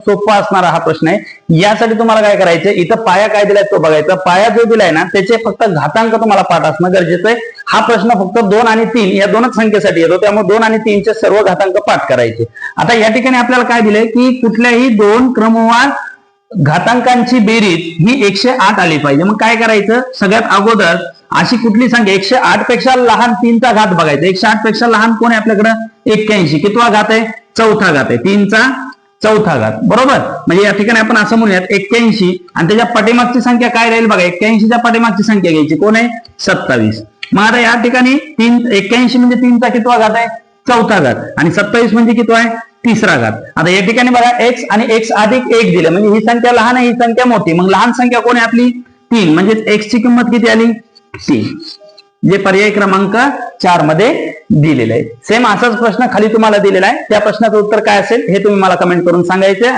सोपा असणारा हा प्रश्न आहे. यासाठी तुम्हाला काय करायचं इथं पाया काय दिलाय तो बघायचा. पाया जो दिलाय ना त्याचे फक्त घातांक तुम्हाला पाठ असणं गरजेचं आहे. हा प्रश्न फक्त दोन आणि तीन या दोनच संख्येसाठी येतो. त्यामुळे दोन आणि तीनचे सर्व घातांक पाठ करायचे. आता या ठिकाणी आपल्याला काय दिलंय की कुठल्याही दोन क्रमवार घातांकांची बेरीज ही एकशे आठ आली पाहिजे. मग काय करायचं? सगळ्यात अगोदर अशी कुठली संख्या? एकशे आठपेक्षा लहान तीनचा घात बघायचा. एकशे आठपेक्षा लहान कोण आहे आपल्याकडं? एक्क्याऐंशी. कितवा घात आहे? चौथा घात आहे. तीनचा चौथा घात बरोबर? म्हणजे या ठिकाणी आपण असं म्हणूयात एक्क्याऐंशी. आणि त्याच्या पाठीमागची संख्या काय राहील बघा एक्क्याऐंशीच्या पाठीमागची संख्या घ्यायची. कोण आहे? सत्तावीस. मग आता या ठिकाणी तीन एक्क्याऐंशी म्हणजे तीनचा कितवा घात आहे? चौथा घात आणि सत्तावीस म्हणजे कितवा आहे? तिसरा घात आता या ठिकाणी बघा एक्स आणि एक्स अधिक एक दिलं. म्हणजे ही संख्या लहान आहे ही संख्या मोठी. मग लहान संख्या कोण आहे आपली? तीन. म्हणजे एक्सची किंमत किती आली? तीन. जे पर्याय क्रमांक चारमध्ये दिलेलं आहे सेम असाच प्रश्न खाली तुम्हाला दिलेला आहे. त्या प्रश्नाचं उत्तर काय असेल हे तुम्ही मला कमेंट करून सांगायचे